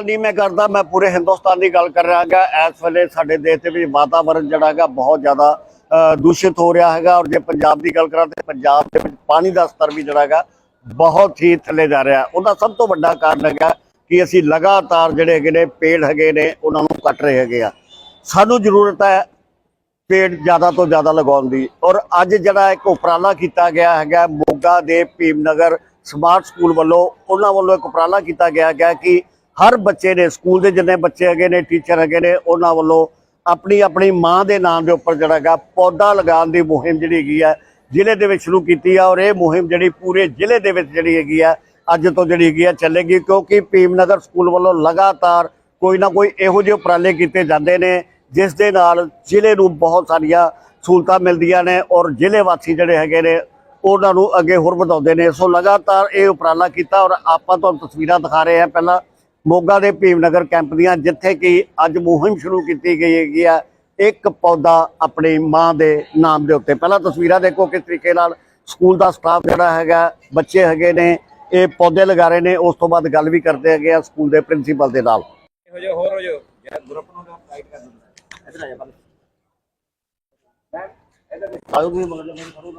ਗੱਲ ਨਹੀਂ ਮੈਂ ਕਰਦਾ, ਮੈਂ ਪੂਰੇ ਹਿੰਦੁਸਤਾਨ ਦੀ ਗੱਲ ਕਰ ਰਿਹਾ ਹੈਗਾ। ਇਸ ਵੇਲੇ ਸਾਡੇ ਦੇਸ਼ ਦੇ ਵਿੱਚ ਵਾਤਾਵਰਣ ਜਿਹੜਾ ਹੈਗਾ ਬਹੁਤ ਜ਼ਿਆਦਾ ਦੂਸ਼ਿਤ ਹੋ ਰਿਹਾ ਹੈਗਾ ਔਰ ਜੇ ਪੰਜਾਬ ਦੀ ਗੱਲ ਕਰਾਂ ਤੇ ਪੰਜਾਬ ਦੇ ਵਿੱਚ ਪਾਣੀ ਦਾ ਸਤਰ ਵੀ ਜਿਹੜਾ ਹੈਗਾ ਬਹੁਤ ਹੀ ਥੱਲੇ ਜਾ ਰਿਹਾ। ਉਹਦਾ ਸਭ ਤੋਂ ਵੱਡਾ ਕਾਰਨ ਹੈਗਾ ਕਿ ਅਸੀਂ ਲਗਾਤਾਰ ਜਿਹੜੇ ਹੈਗੇ ਨੇ, ਪੇੜ ਹੈਗੇ ਨੇ, ਉਹਨਾਂ ਨੂੰ ਕੱਟ ਰਹੇ ਹੈਗੇ ਆ। ਸਾਨੂੰ ਜ਼ਰੂਰਤ ਹੈ ਪੇੜ ਜ਼ਿਆਦਾ ਤੋਂ ਜ਼ਿਆਦਾ ਲਗਾਉਣ ਦੀ ਔਰ ਅੱਜ ਜਿਹੜਾ ਇੱਕ ਉਪਰਾਲਾ ਕੀਤਾ ਗਿਆ ਹੈਗਾ ਮੋਗਾ ਦੇ ਭੀਮਨਗਰ ਸਮਾਰਟ ਸਕੂਲ ਵੱਲੋਂ, ਉਹਨਾਂ ਵੱਲੋਂ ਇੱਕ ਉਪਰਾਲਾ ਕੀਤਾ ਗਿਆ ਹੈਗਾ ਕਿ ਹਰ ਬੱਚੇ ਨੇ, ਸਕੂਲ ਦੇ ਜਿੰਨੇ ਬੱਚੇ ਹੈਗੇ ਨੇ ਟੀਚਰ ਹੈਗੇ ਨੇ, ਉਹਨਾਂ ਵੱਲੋਂ ਆਪਣੀ ਆਪਣੀ ਮਾਂ ਦੇ ਨਾਮ ਦੇ ਉੱਪਰ ਜਿਹੜਾ ਹੈਗਾ ਪੌਦਾ ਲਗਾਉਣ ਦੀ ਮੁਹਿੰਮ ਜਿਹੜੀ ਹੈਗੀ ਹੈ ਜ਼ਿਲ੍ਹੇ ਦੇ ਵਿੱਚ ਸ਼ੁਰੂ ਕੀਤੀ ਆ ਔਰ ਇਹ ਮੁਹਿੰਮ ਜਿਹੜੀ ਪੂਰੇ ਜ਼ਿਲ੍ਹੇ ਦੇ ਵਿੱਚ ਜਿਹੜੀ ਹੈਗੀ ਆ, ਅੱਜ ਤੋਂ ਜਿਹੜੀ ਹੈਗੀ ਆ ਚੱਲੇਗੀ ਕਿਉਂਕਿ ਭੀਮਨਗਰ ਸਕੂਲ ਵੱਲੋਂ ਲਗਾਤਾਰ ਕੋਈ ਨਾ ਕੋਈ ਇਹੋ ਜਿਹੇ ਉਪਰਾਲੇ ਕੀਤੇ ਜਾਂਦੇ ਨੇ, ਜਿਸ ਦੇ ਨਾਲ ਜ਼ਿਲ੍ਹੇ ਨੂੰ ਬਹੁਤ ਸਾਰੀਆਂ ਸਹੂਲਤਾਂ ਮਿਲਦੀਆਂ ਨੇ ਔਰ ਜ਼ਿਲ੍ਹੇ ਵਾਸੀ ਜਿਹੜੇ ਹੈਗੇ ਨੇ, ਉਹਨਾਂ ਨੂੰ ਅੱਗੇ ਹੋਰ ਵਧਾਉਂਦੇ ਨੇ। ਸੋ ਲਗਾਤਾਰ ਇਹ ਉਪਰਾਲਾ ਕੀਤਾ ਔਰ ਆਪਾਂ ਤੁਹਾਨੂੰ ਤਸਵੀਰਾਂ ਦਿਖਾ ਰਹੇ ਹਾਂ। ਪਹਿਲਾਂ ਮੋਗਾ ਦੇ ਭੀਮਨਗਰ ਕੈਂਪ ਦੀਆਂ ਜਿੱਥੇ ਕਿ ਅੱਜ ਮੁਹਿੰਮ ਸ਼ੁਰੂ ਕੀਤੀ ਗਈ ਹੈਗੀ ਆ ਇੱਕ ਪੌਦਾ ਆਪਣੀ ਮਾਂ ਦੇ ਨਾਮ ਦੇ ਉੱਤੇ। ਪਹਿਲਾਂ ਤਸਵੀਰਾਂ ਦੇਖੋ ਕਿਸ ਤਰੀਕੇ ਨਾਲ ਸਕੂਲ ਦਾ ਸਟਾਫ ਜਿਹੜਾ ਹੈਗਾ ਬੱਚੇ ਹੈਗੇ ਨੇ ਇਹ ਪੌਦੇ ਲਗਾ ਰਹੇ ਨੇ ਉਸ ਤੋਂ ਬਾਅਦ ਗੱਲ ਵੀ ਕਰਦੇ ਹੈਗੇ ਆ ਸਕੂਲ ਦੇ ਪ੍ਰਿੰਸੀਪਲ ਦੇ ਨਾਲ। ਹੋ ਜਾ ਹੋਰ ਹੋ ਜਾ ਯਾਰ ਗਰੁੱਪ ਨੂੰ ਟਾਈਟ ਕਰ ਦਿੰਦਾ ਇਧਰ ਆ ਜਾ ਬੱਲੇ ਆਇਓ ਵੀ ਮਗਰ ਲੱਗੇ ਖੜੋ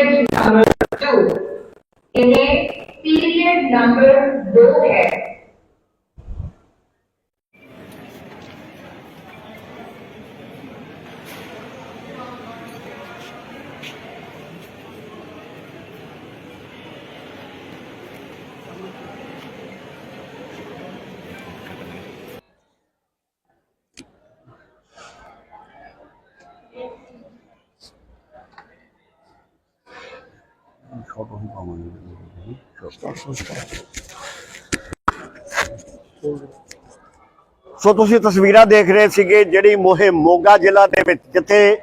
is period number two. इन्हें पीरियड नंबर दो है ਸੋ ਤੁਸੀਂ ਤਸਵੀਰਾਂ ਦੇਖ ਰਹੇ ਸੀਗੇ ਜਿਹੜੀ ਮੁਹਿੰਮ ਮੋਗਾ ਜ਼ਿਲ੍ਹਾ ਦੇ ਵਿੱਚ, ਜਿੱਥੇ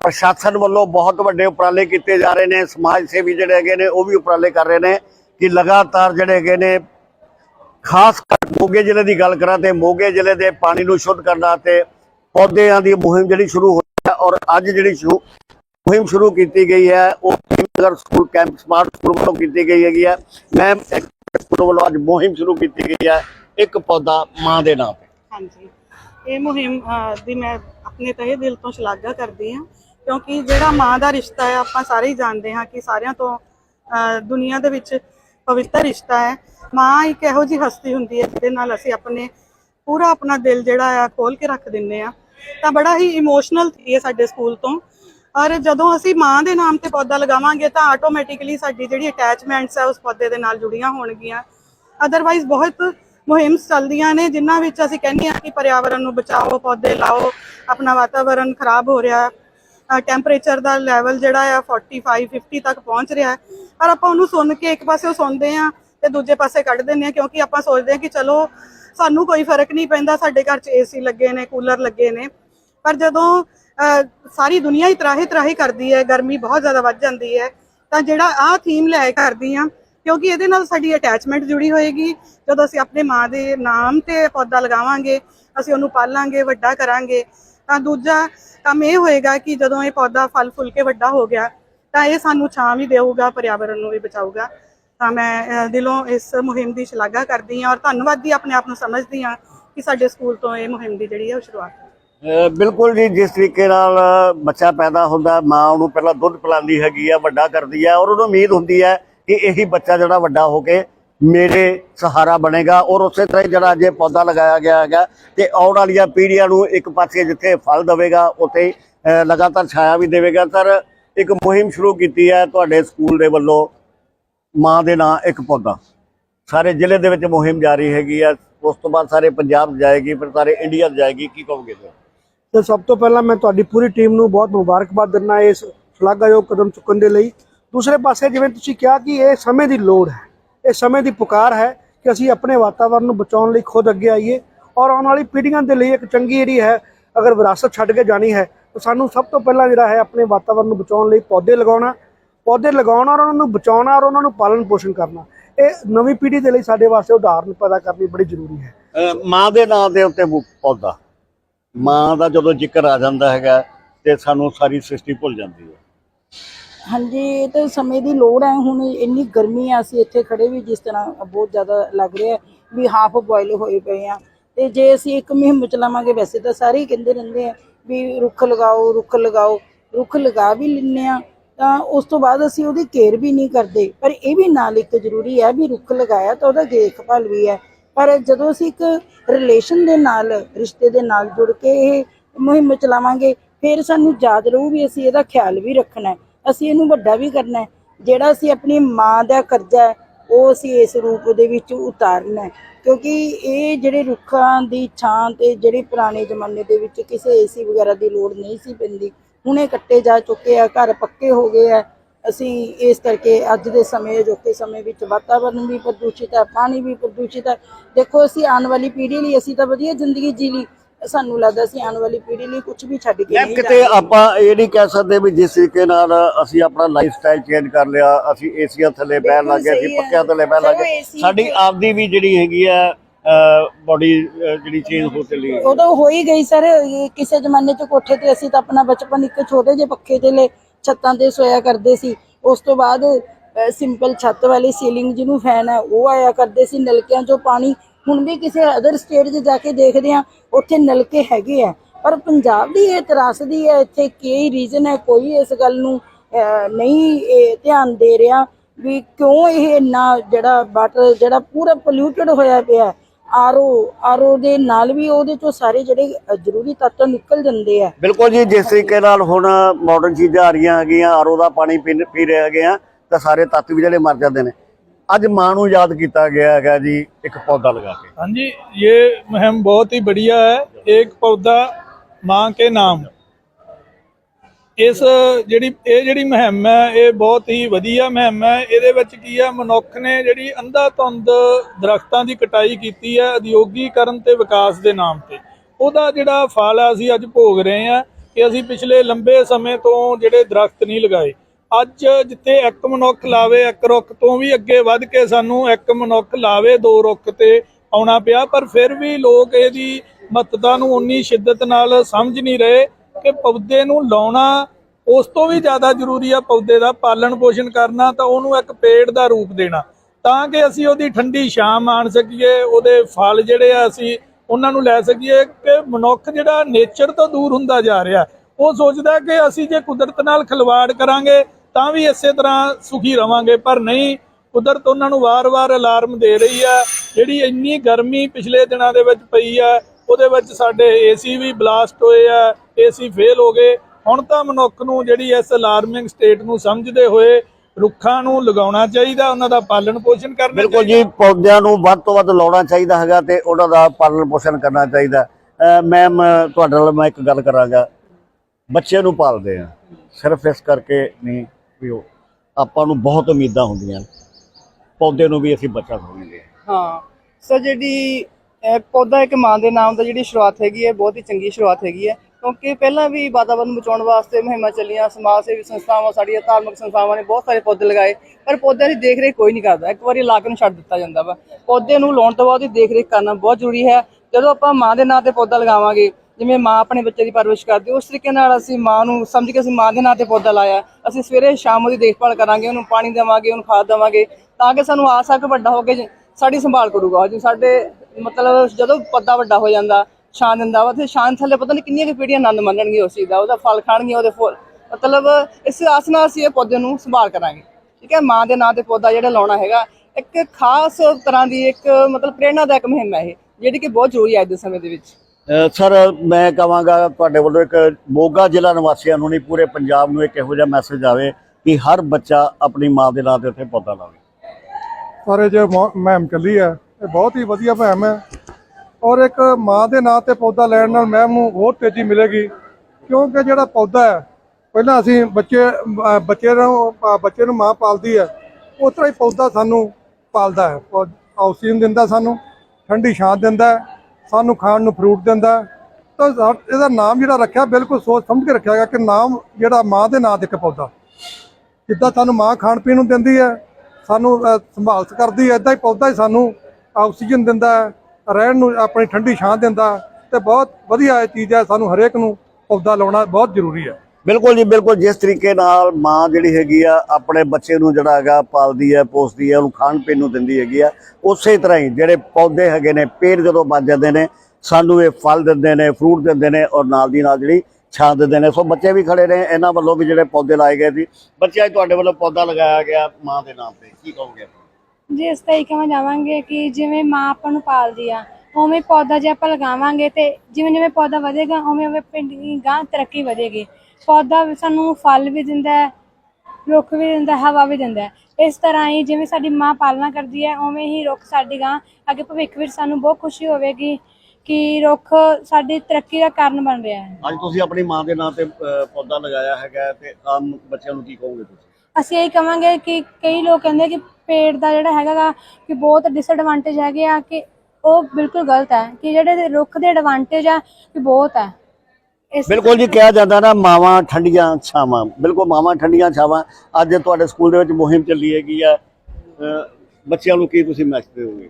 ਪ੍ਰਸ਼ਾਸਨ ਵੱਲੋਂ ਬਹੁਤ ਵੱਡੇ ਉਪਰਾਲੇ ਕੀਤੇ ਜਾ ਰਹੇ ਨੇ, ਸਮਾਜ ਸੇਵੀ ਜਿਹੜੇ ਹੈਗੇ ਨੇ, ਉਹ ਵੀ ਉਪਰਾਲੇ ਕਰ ਰਹੇ ਨੇ ਕਿ ਲਗਾਤਾਰ ਜਿਹੜੇ ਹੈਗੇ ਨੇ, ਖਾਸ ਕਰ ਮੋਗੇ ਜ਼ਿਲ੍ਹੇ ਦੀ ਗੱਲ ਕਰਾਂ ਤੇ ਮੋਗੇ ਜ਼ਿਲ੍ਹੇ ਦੇ ਪਾਣੀ ਨੂੰ ਸ਼ੁੱਧ ਕਰਨਾ ਤੇ ਪੌਦਿਆਂ ਦੀ ਮੁਹਿੰਮ ਜਿਹੜੀ ਸ਼ੁਰੂ ਹੋਈ ਹੈ ਔਰ ਅੱਜ ਜਿਹੜੀ ਸ਼ੁਰੂ ਮੁਹਿੰਮ ਸ਼ੁਰੂ ਕੀਤੀ ਗਈ ਹੈ ਉਹ Bhimnagar school camp smart school ਵੱਲੋਂ ਕੀਤੀ ਗਈ ਹੈਗੀ ਹੈ। ਮੈਂ ਸਕੂਲ ਵੱਲੋਂ ਅੱਜ ਮੁਹਿੰਮ ਸ਼ੁਰੂ ਕੀਤੀ ਗਈ ਹੈ ਇੱਕ ਪੌਦਾ ਮਾਂ ਦੇ ਨਾਮ ਤੇ। ਹਾਂਜੀ। ਇਹ ਮੁਹਿੰਮ ਦੀ ਮੈਂ ਆਪਣੇ ਤਹਿ ਦਿਲ ਤੋਂ ਸ਼ਲਾਘਾ ਕਰਦੀ ਹਾਂ ਕਿਉਂਕਿ ਜਿਹੜਾ ਮਾਂ ਦਾ ਰਿਸ਼ਤਾ ਹੈ ਆਪਾਂ ਸਾਰੇ ਹੀ ਜਾਣਦੇ ਹਾਂ ਕਿ ਸਾਰਿਆਂ ਤੋਂ ਅਹ, ਦੁਨੀਆ ਦੇ ਵਿੱਚ ਪਵਿੱਤਰ ਰਿਸ਼ਤਾ ਹੈ। ਮਾਂ ਇੱਕ ਇਹੋ ਜਿਹੀ ਹਸਤੀ ਹੁੰਦੀ ਹੈ ਜਿਹਦੇ ਨਾਲ ਅਸੀਂ ਆਪਣੇ ਪੂਰਾ ਆਪਣਾ ਦਿਲ ਜਿਹੜਾ ਆ ਖੋਲ ਕੇ ਰੱਖ ਦਿੰਨੇ ਆ ਤਾਂ ਬੜਾ ਹੀ ਇਮੋਸ਼ਨਲ ਇਹ ਸਾਡੇ ਸਕੂਲ ਤੋਂ। ਔਰ ਜਦੋਂ ਅਸੀਂ ਮਾਂ ਦੇ ਨਾਮ ਤੇ ਪੌਦਾ ਲਗਾਵਾਂਗੇ ਤਾਂ ਆਟੋਮੈਟਿਕਲੀ ਸਾਡੀ ਜਿਹੜੀ ਅਟੈਚਮੈਂਟਸ ਹੈ ਉਸ ਪੌਦੇ ਦੇ ਨਾਲ ਜੁੜੀਆਂ ਹੋਣਗੀਆਂ। ਅਦਰਵਾਈਜ਼ ਬਹੁਤ ਮੁਹਿੰਮਸ ਚੱਲਦੀਆਂ ਨੇ, ਜਿਨ੍ਹਾਂ ਵਿੱਚ ਅਸੀਂ ਕਹਿੰਦੇ ਹਾਂ ਕਿ ਪਰਿਆਵਰਣ ਨੂੰ ਬਚਾਓ, ਪੌਦੇ ਲਾਓ, ਆਪਣਾ ਵਾਤਾਵਰਣ ਖਰਾਬ ਹੋ ਰਿਹਾ ਟੈਂਪਰੇਚਰ ਦਾ ਲੈਵਲ ਜਿਹੜਾ ਆ 45 50 ਤੱਕ ਪਹੁੰਚ ਰਿਹਾ। ਹੈ ਪਰ ਆਪਾਂ ਉਹਨੂੰ ਸੁਣ ਕੇ ਇੱਕ ਪਾਸੇ ਉਹ ਸੁਣਦੇ ਆ ਤੇ ਦੂਜੇ ਪਾਸੇ ਕੱਢ ਦਿੰਦੇ ਆ ਕਿਉਂਕਿ ਆਪਾਂ ਸੋਚਦੇ ਆ ਕਿ ਚਲੋ ਸਾਨੂੰ ਕੋਈ ਫ਼ਰਕ ਨਹੀਂ ਪੈਂਦਾ, ਸਾਡੇ ਘਰ 'ਚ ਏਸੀ ਲੱਗੇ ਨੇ ਕੂਲਰ ਲੱਗੇ ਨੇ। ਪਰ ਜਦੋਂ ਸਾਰੀ ਦੁਨੀਆ ਹੀ ਤਰਾਹੇ ਤਰਾਹੇ ਕਰਦੀ ਹੈ, ਗਰਮੀ ਬਹੁਤ ਜ਼ਿਆਦਾ ਵੱਧ ਜਾਂਦੀ ਹੈ। ਤਾਂ ਜਿਹੜਾ ਆਹ ਥੀਮ ਲੈ ਕਰਦੀ ਆ ਕਿਉਂਕਿ ਇਹਦੇ ਨਾਲ ਸਾਡੀ ਅਟੈਚਮੈਂਟ ਜੁੜੀ ਹੋਏਗੀ। ਜਦੋਂ ਅਸੀਂ ਆਪਣੇ ਮਾਂ ਦੇ ਨਾਮ ਤੇ ਪੌਦਾ ਲਗਾਵਾਂਗੇ, ਅਸੀਂ ਉਹਨੂੰ ਪਾਲਾਂਗੇ, ਵੱਡਾ ਕਰਾਂਗੇ, ਤਾਂ ਦੂਜਾ ਕੰਮ ਇਹ ਹੋਏਗਾ ਕਿ ਜਦੋਂ ਇਹ ਪੌਦਾ ਫਲ ਫੁੱਲ ਕੇ ਵੱਡਾ ਹੋ ਗਿਆ, ਤਾਂ ਇਹ ਸਾਨੂੰ ਛਾਂ ਵੀ ਦੇਊਗਾ ਪਰਿਆਵਰਣ ਨੂੰ ਵੀ ਬਚਾਊਗਾ। ਤਾਂ ਮੈਂ ਦਿਲੋਂ ਇਸ ਮੁਹਿੰਮ ਦੀ ਸ਼ਲਾਘਾ ਕਰਦੀ ਹਾਂ ਔਰ ਧੰਨਵਾਦੀ ਆਪਣੇ ਆਪ ਨੂੰ ਸਮਝਦੀ ਹਾਂ ਕਿ ਸਾਡੇ ਸਕੂਲ ਤੋਂ ਇਹ ਮੁਹਿੰਮ ਦੀ ਜਿਹੜੀ ਹੈ ਉਹ ਸ਼ੁਰੂਆਤ ਬਿਲਕੁਲ ਜੀ, ਜਿਸ ਤਰੀਕੇ ਨਾਲ ਬੱਚਾ ਪੈਦਾ ਹੁੰਦਾ, ਮਾਂ ਉਹਨੂੰ ਪਹਿਲਾਂ ਦੁੱਧ ਪਿਲਾਉਂਦੀ ਹੈਗੀ ਆ, ਵੱਡਾ ਕਰਦੀ ਹੈ ਔਰ ਉਹਨੂੰ ਉਮੀਦ ਹੁੰਦੀ ਹੈ ਕਿ ਇਹੀ ਬੱਚਾ ਜਿਹੜਾ ਵੱਡਾ ਹੋ ਕੇ ਮੇਰੇ ਸਹਾਰਾ ਬਣੇਗਾ। ਔਰ ਉਸੇ ਤਰ੍ਹਾਂ ਹੀ ਜਿਹੜਾ ਅਜੇ ਪੌਦਾ ਲਗਾਇਆ ਗਿਆ ਹੈਗਾ ਤੇ ਆਉਣ ਵਾਲੀਆਂ ਪੀੜ੍ਹੀਆਂ ਨੂੰ ਇੱਕ ਪਾਸੇ ਜਿੱਥੇ ਫਲ ਦੇਵੇਗਾ, ਉੱਥੇ ਲਗਾਤਾਰ ਛਾਇਆ ਵੀ ਦੇਵੇਗਾ। ਸਰ, ਇੱਕ ਮੁਹਿੰਮ ਸ਼ੁਰੂ ਕੀਤੀ ਹੈ ਤੁਹਾਡੇ ਸਕੂਲ ਦੇ ਵੱਲੋਂ, ਮਾਂ ਦੇ ਨਾਂ ਇੱਕ ਪੌਦਾ। ਸਾਰੇ ਜ਼ਿਲ੍ਹੇ ਦੇ ਵਿੱਚ ਮੁਹਿੰਮ ਜਾਰੀ ਹੈਗੀ ਆ। ਉਸ ਤੋਂ ਬਾਅਦ ਸਾਰੇ ਪੰਜਾਬ ਜਾਏਗੀ, ਫਿਰ ਸਾਰੇ ਇੰਡੀਆ 'ਚ ਜਾਏਗੀ। ਕੀ ਕਹੋਗੇ ਸਰ? ਤੇ ਸਭ ਤੋਂ ਪਹਿਲਾਂ ਮੈਂ ਤੁਹਾਡੀ ਪੂਰੀ ਟੀਮ ਨੂੰ ਬਹੁਤ ਮੁਬਾਰਕਬਾਦ ਦਿੰਦਾ ਇਸ ਸ਼ਲਾਘਾਯੋਗ ਕਦਮ ਚੁੱਕਣ ਦੇ ਲਈ। ਦੂਸਰੇ ਪਾਸੇ ਜਿਵੇਂ ਤੁਸੀਂ ਕਿਹਾ ਕਿ ਇਹ ਸਮੇਂ ਦੀ ਲੋੜ ਹੈ, ਇਹ ਸਮੇਂ ਦੀ ਪੁਕਾਰ ਹੈ ਕਿ ਅਸੀਂ ਆਪਣੇ ਵਾਤਾਵਰਣ ਨੂੰ ਬਚਾਉਣ ਲਈ ਖੁਦ ਅੱਗੇ ਆਈਏ ਔਰ ਆਉਣ ਵਾਲੀ ਪੀੜ੍ਹੀਆਂ ਦੇ ਲਈ ਇੱਕ ਚੰਗੀ ਜਿਹੜੀ ਹੈ, ਅਗਰ ਵਿਰਾਸਤ ਛੱਡ ਕੇ ਜਾਣੀ ਹੈ, ਤਾਂ ਸਾਨੂੰ ਸਭ ਤੋਂ ਪਹਿਲਾਂ ਜਿਹੜਾ ਹੈ ਆਪਣੇ ਵਾਤਾਵਰਣ ਨੂੰ ਬਚਾਉਣ ਲਈ ਪੌਦੇ ਲਗਾਉਣਾ ਪੌਦੇ ਲਗਾਉਣਾ ਔਰ ਉਹਨਾਂ ਨੂੰ ਬਚਾਉਣਾ ਔਰ ਉਹਨਾਂ ਨੂੰ ਪਾਲਣ ਪੋਸ਼ਣ ਕਰਨਾ। ਇਹ ਨਵੀਂ ਪੀੜ੍ਹੀ ਦੇ ਲਈ ਸਾਡੇ ਵਾਸਤੇ ਉਦਾਹਰਨ ਪੈਦਾ ਕਰਨੀ ਬੜੀ ਜ਼ਰੂਰੀ ਹੈ। ਮਾਂ ਦੇ ਨਾਂ ਦੇ ਉੱਤੇ ਪੌਦਾ। ਮਾਂ ਦਾ ਜਦੋਂ ਜ਼ਿਕਰ ਆ ਜਾਂਦਾ ਹੈਗਾ ਤੇ ਸਾਨੂੰ ਸਾਰੀ ਸ੍ਰਿਸ਼ਟੀ ਭੁੱਲ ਜਾਂਦੀ ਹੈ। ਹਾਂਜੀ, ਇਹ ਤਾਂ ਸਮੇਂ ਦੀ ਲੋੜ ਹੈ। ਹੁਣ ਇੰਨੀ ਗਰਮੀ ਆ, ਅਸੀਂ ਇੱਥੇ ਖੜੇ ਵੀ ਜਿਸ ਤਰ੍ਹਾਂ ਬਹੁਤ ਜ਼ਿਆਦਾ ਲੱਗ ਰਿਹਾ ਵੀ ਹਾਫ ਬੋਇਲ ਹੋਏ ਪਏ ਆ। ਤੇ ਜੇ ਅਸੀਂ ਇੱਕ ਮੁਹਿੰਮ ਚਲਾਵਾਂਗੇ, ਵੈਸੇ ਤਾਂ ਸਾਰੇ ਹੀ ਕਹਿੰਦੇ ਰਹਿੰਦੇ ਆ ਵੀ ਰੁੱਖ ਲਗਾਓ ਰੁੱਖ ਲਗਾਓ, ਰੁੱਖ ਲਗਾ ਵੀ ਲੈਂਦੇ ਆ। ਤਾਂ ਉਸ ਤੋਂ ਬਾਅਦ ਅਸੀਂ ਉਹਦੀ ਕੇਅਰ ਵੀ ਨਹੀਂ ਕਰਦੇ। ਪਰ ਇਹ ਵੀ ਨਾਲ ਇੱਕ ਜ਼ਰੂਰੀ ਹੈ ਵੀ ਰੁੱਖ ਲਗਾਇਆ ਤਾਂ ਉਹਦਾ ਦੇਖਭਾਲ ਵੀ ਹੈ। ਪਰ ਜਦੋਂ ਅਸੀਂ ਇੱਕ ਰਿਲੇਸ਼ਨ ਦੇ ਨਾਲ, ਰਿਸ਼ਤੇ ਦੇ ਨਾਲ ਜੁੜ ਕੇ ਇਹ ਮੁਹਿੰਮ ਚਲਾਵਾਂਗੇ, ਫਿਰ ਸਾਨੂੰ ਯਾਦ ਰਹੂ ਵੀ ਅਸੀਂ ਇਹਦਾ ਖਿਆਲ ਵੀ ਰੱਖਣਾ ਹੈ। ਅਸੀਂ ਇਹਨੂੰ ਵੱਡਾ ਵੀ ਕਰਨਾ ਹੈ। ਜਿਹੜਾ ਅਸੀਂ ਆਪਣੀ ਮਾਂ ਦਾ ਕਰਜ਼ਾ ਹੈ, ਉਹ ਅਸੀਂ ਇਸ ਰੂਪ ਦੇ ਵਿੱਚ ਉਤਾਰਨਾ ਹੈ। ਕਿਉਂਕਿ ਇਹ ਜਿਹੜੇ ਰੁੱਖਾਂ ਦੀ ਛਾਂ ਤੇ ਜਿਹੜੇ ਪੁਰਾਣੇ ਜ਼ਮਾਨੇ ਦੇ ਵਿੱਚ ਕਿਸੇ ਏਸੀ ਵਗੈਰਾ ਦੀ ਲੋੜ ਨਹੀਂ ਸੀ ਪੈਂਦੀ। ਹੁਣੇ ਕੱਟੇ ਜਾ ਚੁੱਕੇ ਆ, ਘਰ ਪੱਕੇ ਹੋ ਗਏ ਆ। ਅਸੀਂ ਇਸ ਕਰਕੇ ਅੱਜ ਦੇ ਸਮੇਂ ਅਜੋਕੇ ਸਮੇਂ ਵਿੱਚ ਵਾਤਾਵਰਨ ਵੀ ਪ੍ਰਦੂਸ਼ਿਤ ਹੈ ਪਾਣੀ ਵੀ ਪ੍ਰਦੂਸ਼ਿਤ ਹੈ। ਦੇਖੋ ਅਸੀਂ ਆਉਣ ਵਾਲੀ ਪੀੜ੍ਹੀ ਲਈ ਅਸੀਂ ਤਾਂ ਵਧੀਆ ਜ਼ਿੰਦਗੀ ਜੀ ਲਈ। ਸਾਨੂੰ ਲੱਗਦਾ ਅਸੀਂ ਆਉਣ ਵਾਲੀ ਪੀੜ੍ਹੀ ਲਈ ਕੁਝ ਵੀ ਛੱਡ ਕੇ ਨਹੀਂ ਕਿਤੇ ਆਪਾਂ ਇਹ ਨਹੀਂ ਕਹਿ ਸਕਦੇ ਵੀ ਜਿਸ ਤਰੀਕੇ ਨਾਲ ਅਸੀਂ ਆਪਣਾ ਲਾਈਫ ਸਟਾਈਲ ਚੇਂਜ ਕਰ ਲਿਆ ਅਸੀਂ ਏਸੀਆਂ ਥੱਲੇ ਬਹਿਣ ਲੱਗ ਗਏ ਅਸੀਂ। ਪੱਕਿਆਂ ਥੱਲੇ ਬਹਿਣ ਲੱਗ। ਗਏ ਸਾਡੀ ਆਪਦੀ ਵੀ ਜਿਹੜੀ ਹੈਗੀ ਆ ਬਾਡੀ ਜਿਹੜੀ ਚੇਂਜ ਹੋ ਚੱਲੀ ਹੈ। ਉਦੋਂ ਹੋ ਹੀ ਗਈ ਸਰ। ਕਿਸੇ ਜ਼ਮਾਨੇ 'ਚ ਕੋਠੇ ਤੇ ਅਸੀਂ ਤਾਂ ਆਪਣਾ ਬਚਪਨ ਇੱਕ ਛੋਟੇ ਜਿਹੇ ਪੱਖੇ ਤੇ ਲੈ ਛੱਤਾਂ ਤੇ ਸੋਇਆ ਕਰਦੇ ਸੀ। ਉਸ ਤੋਂ ਬਾਅਦ ਸਿੰਪਲ ਛੱਤ ਵਾਲੀ ਸੀਲਿੰਗ ਜਿਹਨੂੰ ਫੈਨ ਹੈ, ਉਹ ਆਇਆ ਕਰਦੇ ਸੀ ਨਲਕਿਆਂ 'ਚੋਂ ਪਾਣੀ। ਹੁਣ ਵੀ ਕਿਸੇ ਅਦਰ ਸਟੇਟ 'ਚ ਜਾ ਕੇ ਦੇਖਦੇ ਆ ਉੱਥੇ ਨਲਕੇ ਹੈਗੇ ਆ। ਪਰ ਪੰਜਾਬ ਦੀ ਇਹ ਤਰਾਸਦੀ ਹੈ, ਇੱਥੇ ਕੀ ਰੀਜ਼ਨ ਹੈ, ਕੋਈ ਇਸ ਗੱਲ ਨੂੰ ਨਹੀਂ ਧਿਆਨ ਦੇ ਰਿਹਾ ਵੀ ਕਿਉਂ ਇਹ ਇੰਨਾ ਜਿਹੜਾ ਵਾਟਰ ਜਿਹੜਾ ਪੂਰਾ ਪੋਲਿਊਟਡ ਹੋਇਆ ਪਿਆ ਆਰਓ ਆਰਓ ਦੇ ਨਾਲ ਵੀ ਉਹਦੇ ਚੋਂ ਸਾਰੇ ਜਿਹੜੇ ਜ਼ਰੂਰੀ ਤੱਤ ਨਿਕਲ ਜਾਂਦੇ ਆ। ਬਿਲਕੁਲ ਜੀ ਜਿਸ ਤਰੀਕੇ ਨਾਲ ਹੁਣ ਮਾਡਰਨ ਚੀਜ਼ਾਂ ਆ ਰਹੀਆਂ ਹੈਗੀਆਂ ਆਰਓ ਦਾ ਪਾਣੀ ਪੀ ਰਹੇ ਹੈਗੇ ਆ ਤਾਂ ਸਾਰੇ ਤੱਤ ਵੀ ਜਿਹੜੇ ਮਰ ਜਾਂਦੇ ਨੇ। ਅੱਜ ਮਾਂ ਨੂੰ ਯਾਦ ਕੀਤਾ ਗਿਆ ਹੈਗਾ ਜੀ ਇੱਕ ਪੌਦਾ ਲਗਾ ਕੇ। ਹਾਂਜੀ ਇਹ ਮਹਿਮ ਬਹੁਤ ਹੀ ਵਧੀਆ ਹੈ। ਇੱਕ ਪੌਦਾ ਮਾਂ ਕੇ ਨਾਮ। ਇਸ ਜਿਹੜੀ, ਇਹ ਜਿਹੜੀ ਮੁਹਿੰਮ ਹੈ, ਇਹ ਬਹੁਤ ਹੀ ਵਧੀਆ ਮੁਹਿੰਮ ਹੈ। ਇਹਦੇ ਵਿੱਚ ਕੀ ਹੈ, ਮਨੁੱਖ ਨੇ ਜਿਹੜੀ ਅੰਧਾ ਅੰਧਾਧੁੰਦ ਦਰਖਤਾਂ ਦੀ ਕਟਾਈ ਕੀਤੀ ਹੈ, ਉਦਯੋਗੀਕਰਨ ਤੇ ਵਿਕਾਸ ਦੇ ਨਾਮ ਤੇ। ਉਹਦਾ ਜਿਹੜਾ ਫਲ ਹੈ, ਅਸੀਂ ਅੱਜ ਭੋਗ ਰਹੇ ਹਾਂ ਕਿ ਅਸੀਂ ਪਿਛਲੇ ਲੰਬੇ ਸਮੇਂ ਤੋਂ ਜਿਹੜੇ ਦਰਖਤ ਨਹੀਂ ਲਗਾਏ। ਅੱਜ ਜਿੱਥੇ ਇੱਕ ਮਨੁੱਖ ਲਾਵੇ, ਇੱਕ ਰੁੱਖ ਤੋਂ ਵੀ ਅੱਗੇ ਵੱਧ ਕੇ ਸਾਨੂੰ ਇੱਕ ਮਨੁੱਖ ਲਾਵੇ, ਦੋ ਰੁੱਖ ਤੇ ਆਉਣਾ ਪਿਆ, ਪਰ ਫਿਰ ਵੀ ਲੋਕ ਇਹਦੀ ਮਹੱਤਤਾ ਨੂੰ ਉਨੀ ਸ਼ਿੱਦਤ ਨਾਲ ਸਮਝ ਨਹੀਂ ਰਹੇ। ਕਿ ਪੌਦੇ ਨੂੰ ਲਾਉਣਾ ਉਸ ਤੋਂ ਵੀ ਜ਼ਿਆਦਾ ਜ਼ਰੂਰੀ ਆ ਪੌਦੇ ਦਾ ਪਾਲਣ ਪੋਸ਼ਣ ਕਰਨਾ ਤਾਂ ਉਹਨੂੰ ਇੱਕ ਪੇੜ ਦਾ ਰੂਪ ਦੇਣਾ। ਤਾਂ ਕਿ ਅਸੀਂ ਉਹਦੀ ਠੰਡੀ ਛਾਂ ਮਾਣ ਸਕੀਏ, ਉਹਦੇ ਫਲ ਜਿਹੜੇ ਆ ਅਸੀਂ ਉਹਨਾਂ ਨੂੰ ਲੈ ਸਕੀਏ ਕਿ ਮਨੁੱਖ ਜਿਹੜਾ ਨੇਚਰ ਤੋਂ ਦੂਰ ਹੁੰਦਾ ਜਾ ਰਿਹਾ। ਉਹ ਸੋਚਦਾ ਕਿ ਅਸੀਂ ਜੇ ਕੁਦਰਤ ਨਾਲ ਖਿਲਵਾੜ ਕਰਾਂਗੇ ਤਾਂ ਵੀ ਇਸੇ ਤਰ੍ਹਾਂ ਸੁਖੀ ਰਵਾਂਗੇ, ਪਰ ਨਹੀਂ। ਕੁਦਰਤ ਉਹਨਾਂ ਨੂੰ ਵਾਰ-ਵਾਰ ਅਲਾਰਮ ਦੇ ਰਹੀ ਆ। ਜਿਹੜੀ ਇੰਨੀ ਗਰਮੀ ਪਿਛਲੇ ਦਿਨਾਂ ਦੇ ਵਿੱਚ ਪਈ ਆ, ਉਹਦੇ ਵਿੱਚ ਸਾਡੇ ਏਸੀ ਵੀ ਬਲਾਸਟ ਹੋਏ ਆ। ਏਸੀ ਫੇਲ ਹੋ ਗਏ। ਹੁਣ ਤਾਂ ਮਨੁੱਖ ਨੂੰ ਜਿਹੜੀ ਇਸ ਅਲਾਰਮਿੰਗ ਸਟੇਟ ਨੂੰ ਸਮਝਦੇ ਹੋਏ ਰੁੱਖਾਂ ਨੂੰ ਲਗਾਉਣਾ ਚਾਹੀਦਾ ਉਹਨਾਂ ਦਾ ਪਾਲਣ ਪੋਸ਼ਣ ਕਰਨਾ ਬਿਲਕੁਲ ਜੀ ਪੌਦਿਆਂ ਨੂੰ ਵੱਧ ਤੋਂ ਵੱਧ ਲਾਉਣਾ ਚਾਹੀਦਾ ਹੈਗਾ ਤੇ ਉਹਨਾਂ ਦਾ ਪਾਲਣ ਪੋਸ਼ਣ ਕਰਨਾ ਚਾਹੀਦਾ। ਮੈਮ ਤੁਹਾਡੇ ਨਾਲ ਮੈਂ ਇੱਕ ਗੱਲ ਕਰਾਂਗਾ। ਬੱਚੇ ਨੂੰ ਪਾਲਦੇ ਆ। ਸਿਰਫ ਇਸ ਕਰਕੇ ਨਹੀਂ ਵੀ ਉਹ ਆਪਾਂ ਨੂੰ ਬਹੁਤ ਉਮੀਦਾਂ ਹੁੰਦੀਆਂ। ਪੌਦੇ ਨੂੰ ਵੀ ਅਸੀਂ ਬੱਚਾ ਸਮਝਦੇ ਹਾਂ ਹਾਂ। ਸੋ ਜਿਹੜੀ ਇਹ ਪੌਦਾ ਇੱਕ ਮਾਂ ਦੇ ਨਾਮ ਦਾ ਜਿਹੜੀ ਸ਼ੁਰੂਆਤ ਹੈਗੀ ਹੈ ਬਹੁਤ ਹੀ ਚੰਗੀ ਸ਼ੁਰੂਆਤ ਹੈਗੀ ਹੈ। ਕਿਉਂਕਿ ਪਹਿਲਾਂ ਵੀ ਵਾਤਾਵਰਨ ਬਚਾਉਣ ਵਾਸਤੇ ਮੁਹਿੰਮਾਂ ਚੱਲੀਆਂ, ਸਮਾਜ ਸੇਵੀ ਸੰਸਥਾਵਾਂ, ਸਾਡੀਆਂ ਧਾਰਮਿਕ ਸੰਸਥਾਵਾਂ ਨੇ ਬਹੁਤ ਸਾਰੇ ਪੌਦੇ ਲਗਾਏ, ਪਰ ਪੌਦਿਆਂ ਦੀ ਦੇਖ ਰੇਖ ਕੋਈ ਨਹੀਂ ਕਰਦਾ। ਇੱਕ ਵਾਰੀ ਲਾ ਕੇ ਨੂੰ ਛੱਡ ਦਿੱਤਾ ਜਾਂਦਾ ਵਾ। ਪੌਦੇ ਨੂੰ ਲਾਉਣ ਤੋਂ ਬਾਅਦ ਉਹਦੀ ਦੇਖ ਰੇਖ ਕਰਨਾ ਬਹੁਤ ਜ਼ਰੂਰੀ ਹੈ। ਜਦੋਂ ਆਪਾਂ ਮਾਂ ਦੇ ਨਾਂ ਤੇ ਪੌਦਾ ਲਗਾਵਾਂਗੇ, ਜਿਵੇਂ ਮਾਂ ਆਪਣੇ ਬੱਚੇ ਦੀ ਪਰਵਰਿਸ਼ ਕਰਦੀ, ਉਸ ਤਰੀਕੇ ਨਾਲ ਅਸੀਂ ਮਾਂ ਨੂੰ, ਸਮਝ ਕੇ ਅਸੀਂ ਮਾਂ ਦੇ ਨਾਂ ਤੇ ਪੌਦਾ ਲਾਇਆ। ਅਸੀਂ ਸਵੇਰੇ ਸ਼ਾਮ ਉਹਦੀ ਦੇਖਭਾਲ ਕਰਾਂਗੇ, ਉਹਨੂੰ ਪਾਣੀ ਦੇਵਾਂਗੇ, ਉਹਨੂੰ ਖਾਦ ਦੇਵਾਂਗੇ, ਤਾਂ ਕਿ ਸਾਨੂੰ ਆਸ ਆ ਕਿ ਵੱਡਾ ਹੋ ਕੇ ਸਾਡੀ ਸੰਭਾਲ ਕਰੂਗਾ। ਜੀ ਸਾਡੇ ਮਤਲਬ ਜਦੋਂ ਪੌਦਾ ਵੱਡਾ ਹੋ ਜਾਂਦਾ ਛਾਂ ਦਿੰਦਾ ਵਾ ਤੇ ਛਾਂ ਥੱਲੇ ਪਤਾ ਨਹੀਂ ਕਿੰਨੀਆਂ ਕੁ ਪੀੜ੍ਹੀਆਂ ਆਨੰਦ ਮੰਨਣਗੀਆਂ ਉਸ ਚੀਜ਼ ਦਾ ਉਹਦਾ ਫਲ ਖਾਣਗੀਆਂ ਉਹਦੇ ਫੁੱਲ। ਮਤਲਬ ਇਸ ਆਸ ਨਾਲ ਅਸੀਂ ਇਹ ਪੌਦੇ ਨੂੰ ਸੰਭਾਲ ਕਰਾਂਗੇ। ਠੀਕ ਹੈ ਮਾਂ ਦੇ ਨਾਂ ਤੇ ਪੌਦਾ ਜਿਹੜਾ ਲਾਉਣਾ ਹੈਗਾ ਇੱਕ ਖਾਸ ਤਰ੍ਹਾਂ ਦੀ ਇੱਕ ਮਤਲਬ ਪ੍ਰੇਰਣਾਦਾਇਕ ਮੁਹਿੰਮ ਹੈ ਇਹ ਜਿਹੜੀ ਕਿ ਬਹੁਤ ਜ਼ਰੂਰੀ ਹੈ ਅੱਜ ਦੇ ਸਮੇਂ ਦੇ ਵਿੱਚ। ਸਰ ਮੈਂ ਕਹਾਂਗਾ ਤੁਹਾਡੇ ਵੱਲੋਂ ਇੱਕ ਮੋਗਾ ਜ਼ਿਲ੍ਹਾ ਨਿਵਾਸੀਆਂ ਨੂੰ ਨਹੀਂ ਪੂਰੇ ਪੰਜਾਬ ਨੂੰ ਇੱਕ ਇਹੋ ਜਿਹਾ ਮੈਸੇਜ ਆਵੇ ਕਿ ਹਰ ਬੱਚਾ ਆਪਣੀ ਮਾਂ ਦੇ ਨਾਂ ਤੇ ਉੱਥੇ ਪੌਦਾ ਲਾਵੇ। ਸਾਰੇ ਜੋ ਮੁ- ਮੁਹਿੰਮ ਚੱਲੀ ਹੈ ਇਹ ਬਹੁਤ ਹੀ ਵਧੀਆ ਮੁਹਿੰਮ ਹੈ। ਔਰ ਇੱਕ ਮਾਂ ਦੇ ਨਾਂ ਤੇ ਪੌਦਾ ਲੈਣ ਨਾਲ ਮੁਹਿੰਮ ਨੂੰ ਹੋਰ ਤੇਜ਼ੀ ਮਿਲੇਗੀ। ਕਿਉਂਕਿ ਜਿਹੜਾ ਪੌਦਾ ਹੈ ਪਹਿਲਾਂ ਅਸੀਂ ਬੱਚੇ ਬੱਚੇ ਨੂੰ ਬੱਚੇ ਨੂੰ ਮਾਂ ਪਾਲਦੀ ਹੈ ਉਸ ਤਰ੍ਹਾਂ ਹੀ ਪੌਦਾ ਸਾਨੂੰ ਪਾਲਦਾ ਹੈ। ਆਕਸੀਜਨ ਦਿੰਦਾ ਸਾਨੂੰ ਠੰਡੀ ਛਾਂ ਦਿੰਦਾ ਸਾਨੂੰ ਖਾਣ ਨੂੰ ਫਰੂਟ ਦਿੰਦਾ ਤਾਂ ਇਹਦਾ ਨਾਮ ਜਿਹੜਾ ਰੱਖਿਆ ਬਿਲਕੁਲ ਸੋਚ ਸਮਝ ਕੇ ਰੱਖਿਆ ਗਿਆ ਕਿ ਨਾਮ ਜਿਹੜਾ ਮਾਂ ਦੇ ਨਾਂ ਤੇ ਇੱਕ ਪੌਦਾ। ਜਿੱਦਾਂ ਸਾਨੂੰ ਮਾਂ ਖਾਣ ਪੀਣ ਨੂੰ ਦਿੰਦੀ ਹੈ ਸਾਨੂੰ ਅ, ਕਰਦੀ ਹੈ ਇਦਾਂ ਹੀ ਪੌਦਾ ਹੀ ਸਾਨੂੰ ਆਕਸੀਜਨ ਦਿੰਦਾ ਹੈ। ਰਹਿਣ ਨੂੰ ਆਪਣੀ ਠੰਡੀ ਛਾਂ ਦਿੰਦਾ ਹੈ ਤੇ ਬਹੁਤ ਵਧੀਆ ਇਹ ਚੀਜ਼ ਹੈ, ਸਾਨੂੰ ਹਰੇਕ ਨੂੰ ਪੌਦਾ ਲਾਉਣਾ ਬਹੁਤ ਜ਼ਰੂਰੀ ਹੈ। ਬਿਲਕੁਲ ਜੀ, ਬਿਲਕੁਲ ਜਿਸ ਤਰੀਕੇ ਨਾਲ ਮਾਂ ਜਿਹੜੀ ਹੈਗੀ ਆ, ਆਪਣੇ ਬੱਚੇ ਨੂੰ ਜਿਹੜਾ ਹੈਗਾ ਪਾਲਦੀ ਹੈ, ਪੋਸਦੀ ਹੈ, ਉਹਨੂੰ ਖਾਣ ਪੀਣ ਨੂੰ ਦਿੰਦੀ ਹੈਗੀ ਆ, ਉਸੇ ਤਰ੍ਹਾਂ ਹੀ ਜਿਹੜੇ ਪੌਦੇ ਹੈਗੇ ਨੇ, ਪੇੜ ਜਦੋਂ ਬਣ ਜਾਂਦੇ ਨੇ, ਸਾਨੂੰ ਇਹ ਫਲ ਦਿੰਦੇ ਨੇ, ਫਰੂਟ ਦਿੰਦੇ ਨੇ ਔਰ ਨਾਲ ਦੀ ਨਾਲ ਜਿਹੜੀ ਛਾਂ ਦਿੰਦੇ ਨੇ। ਸੋ ਬੱਚੇ ਵੀ ਖੜੇ ਨੇ, ਇਹਨਾਂ ਵੱਲੋਂ ਵੀ ਜਿਹੜੇ ਪੌਦੇ ਲਾਏ ਗਏ ਸੀ। ਬੱਚੇ ਅੱਜ ਤੁਹਾਡੇ ਵੱਲੋਂ ਪੌਦਾ ਲਗਾਇਆ ਗਿਆ, ਮਾਂ ਦੇ ਨਾਮ ਤੇ, ਕੀ ਕਹੋਗੇ? ਜੀ ਇਸ ਤਰੀਕੇ ਨਾਲ ਜਾਵਾਂਗੇ ਕਿ ਜਿਵੇਂ ਮਾਂ ਆਪਾਂ ਨੂੰ ਪਾਲਦੀ ਆ ਉਵੇਂ ਪੌਦਾ ਜੇ ਆਪਾਂ ਲਗਾਵਾਂਗੇ ਤੇ ਜਿਵੇਂ ਜਿਵੇਂ ਪੌਦਾ ਵਧੇਗਾ ਉਵੇਂ ਉਵੇਂ ਪਿੰਡ ਦੀ ਗਾਂ ਤਰੱਕੀ ਵਧੇਗੀ। ਪੌਦਾ ਸਾਨੂੰ ਫਲ ਵੀ ਦਿੰਦਾ ਹੈ ਰੁੱਖ ਵੀ ਦਿੰਦਾ ਹੈ ਹਵਾ ਵੀ ਦਿੰਦਾ ਹੈ। ਇਸ ਤਰ੍ਹਾਂ ਹੀ ਜਿਵੇਂ ਸਾਡੀ ਮਾਂ ਪਾਲਣਾ ਕਰਦੀ ਹੈ ਉਵੇਂ ਹੀ ਰੁੱਖ ਸਾਡੀ ਗਾਂ ਅੱਗੇ ਭਵਿੱਖ ਵਿੱਚ ਸਾਨੂੰ ਬਹੁਤ ਖੁਸ਼ੀ ਹੋਵੇਗੀ ਕਿ ਰੁੱਖ ਸਾਡੀ ਤਰੱਕੀ ਦਾ ਕਾਰਨ ਬਣ ਰਿਹਾ ਹੈ। ਅੱਜ ਤੁਸੀਂ ਆਪਣੀ ਮਾਂ ਦੇ ਨਾਂ ਤੇ ਅ, ਪੌਦਾ ਲਗਾਇਆ ਹੈਗਾ ਤੇ ਆਮ ਬੱਚਿਆਂ ਨੂੰ ਕੀ ਕਹੋਗੇ ਤੁਸੀਂ? ਅਸੀਂ ਇਹ ਕਵਾਂਗੇ ਕਿ ਕਈ ਲੋਕ ਕਹਿੰਦੇ ਕਿ ਪੇਟ ਦਾ ਜਿਹੜਾ ਹੈਗਾ ਗਾ ਕਿ ਬਹੁਤ ਡਿਸਐਡਵਾਂਟੇਜ ਹੈਗੇ ਆ ਕਿ ਉਹ ਬਿਲਕੁਲ ਗਲਤ ਹੈ ਕਿ ਜਿਹੜੇ ਰੁੱਖ ਦੇ ਐਡਵਾਂਟੇਜ ਆ ਕਿ ਬਹੁਤ ਹੈ। ਬਿਲਕੁਲ ਜੀ ਕਿਹਾ ਜਾਂਦਾ ਨਾ ਮਾਵਾਂ ਠੰਡੀਆਂ ਛਾਵਾਂ ਬਿਲਕੁਲ ਮਾਵਾਂ ਠੰਡੀਆਂ ਛਾਵਾਂ। ਅੱਜ ਤੁਹਾਡੇ ਸਕੂਲ ਦੇ ਵਿੱਚ ਮੁਹਿੰਮ ਚੱਲੀ ਹੈਗੀ ਆ। ਬੱਚਿਆਂ ਨੂੰ ਕੀ ਤੁਸੀਂ ਮੈਸੇਜ ਦੇਵੋਗੇ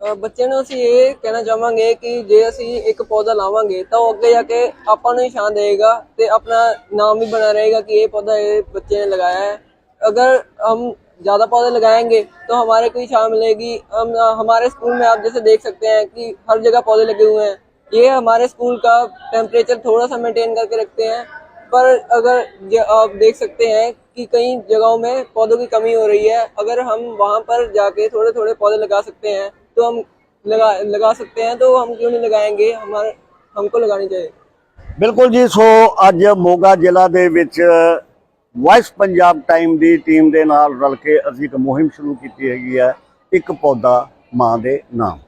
ਬੱਚਿਆਂ ਨੂੰ ਅਸੀਂ ਇਹ ਕਹਿਣਾ ਚਾਹਾਂਗੇ ਕਿ ਜੇ ਅਸੀਂ ਇੱਕ ਪੌਦਾ ਲਾਵਾਂਗੇ ਤਾਂ ਉਹ ਅੱਗੇ ਜਾ ਕੇ ਆਪਾਂ ਨੂੰ ਹੀ ਛਾਂ ਦੇਗਾ ਤੇ ਆਪਣਾ ਨਾਮ ਵੀ ਬਣਾ ਰਹੇਗਾ ਕਿ ਇਹ ਪੌਦਾ ਇਹ ਬੱਚੇ ਨੇ ਲਗਾਇਆ ਹੈ। ਅਗਰ ਹਮ ज्यादा पौधे लगाएंगे तो हमारे को ही छां मिलेगी हम हमारे स्कूल में आप जैसे देख सकते हैं कि हर जगह पौधे लगे हुए हैं ये हमारे स्कूल का टेम्परेचर थोड़ा सा मेंटेन करके रखते हैं पर अगर ज- आप देख सकते हैं कि कई जगहों में पौधों की कमी हो रही है अगर हम वहां पर जाके थोड़े थोड़े पौधे लगा सकते हैं तो हम लगा लगा सकते हैं तो हम क्यों नहीं लगाएंगे हमारे हमको लगानी चाहिए ਬਿਲਕੁਲ ਜੀ ਸੋ ਅੱਜ ਮੋਗਾ ਜ਼ਿਲ੍ਹਾ ਦੇ ਵਿੱਚ ਵਾਇਸ ਪੰਜਾਬ ਟਾਈਮ ਦੀ ਟੀਮ ਦੇ ਨਾਲ ਰਲ ਕੇ ਅਸੀਂ ਇੱਕ ਮੁਹਿੰਮ ਸ਼ੁਰੂ ਕੀਤੀ ਹੈਗੀ ਹੈ, ਇੱਕ ਪੌਦਾ ਮਾਂ ਦੇ ਨਾਮ।